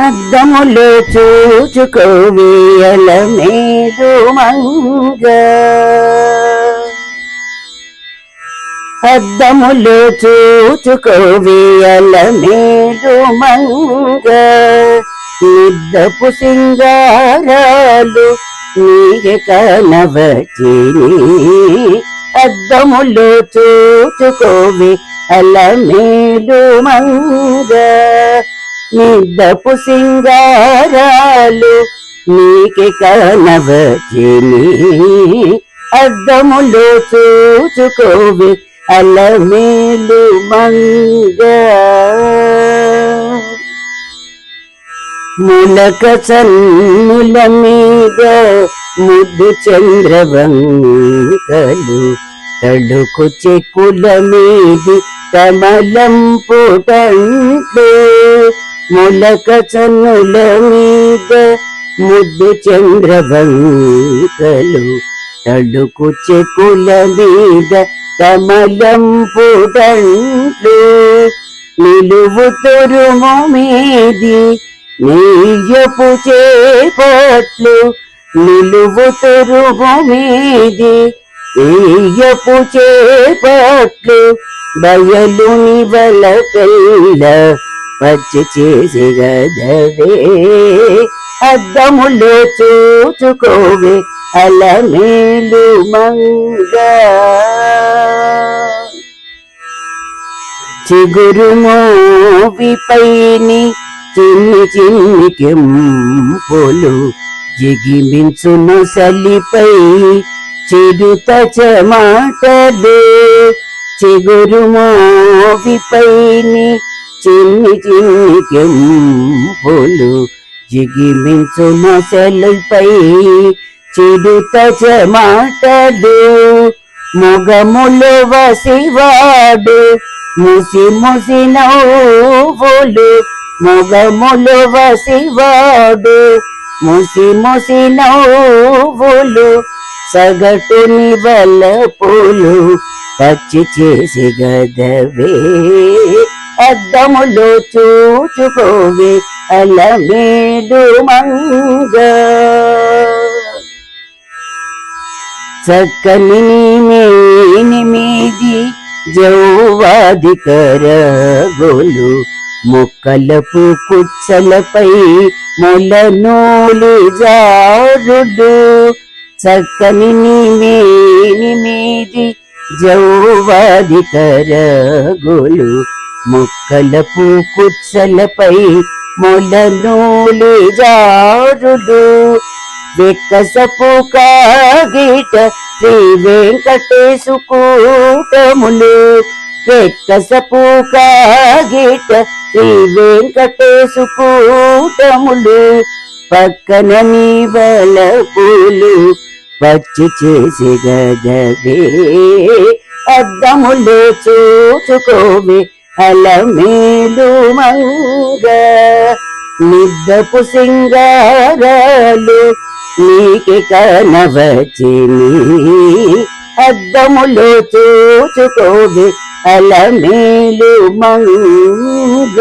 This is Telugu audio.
అద్దములో చూచుకోవేయల మేదు మంగ. అద్దములో చూచుకోవేయల మేదు మంగ. నిద్దపు సింగారాలు నీగ కనవచిని అద్దములో చూచుకోవే అల మేలు మంగ. నిద్దపు సింగారాలు నీకి కనవచిని అద్దములో చూచుకోవి అలమేలు మంగ. ములక చన్నుల మీద ముద్దు చంద్రవంకలు తడుకు చెక్కుల మీది కమలం పుటంటే ములక చనుల మీద ముద్దు చంద్రవంకలు తడుకు చెకుల మీద కమలం పుటంటు నిలువు తొరుము మీది నీయపు చేపట్లు. నిలువు తొరుము మీది నీయపు చేపట్లు. బయలు నివల పిల్ల పచ్చి చేసి గదవే అద్దములో చూచుకోవే అల మేలు మంగ. చిగురు మోవిపైని చిన్ని చిన్ని కెంపులు జిగిమించును సలిపై చిరుత చెమాటలు చిగురు మోవిపైని చిన్ని చిన్ని కెంపులు జిగిమించు సలిపై చిరుత చెమాటలు. మొగములు వసివాడు ముసి ముసి నవ్వులు. మొగములు వసివాడు ముసి ముసి నవ్వులు. సగటుని వలపులు పచ్చి చేసి గదవే. అద్దములో చూచుకోవే అలమేలు మంగ. చక్కని మేని జౌవాధికర గోలు కరగోలు మొక్కలపు కుచ్చలపై మొల నూలు జారుడు. చక్కని మేని జౌవాధికర గోలు కరగోలు పూకుచ్చలపై మొలనూలి జారుడు. వికసపు కాగిట శ్రీ వెంకటేశు కూటములు వికసపు కాగిట శ్రీ వెంకటేశు కూటములు పక్కన నీ బల పూలు పచ్చి చేసి గదవే అద్దములు చూచుకోవే. అలమేలు మంగ నిద్దపు సింగారాలు నీకి కనవచిని. అద్దములో చూచుకోవే అలమేలు మంగ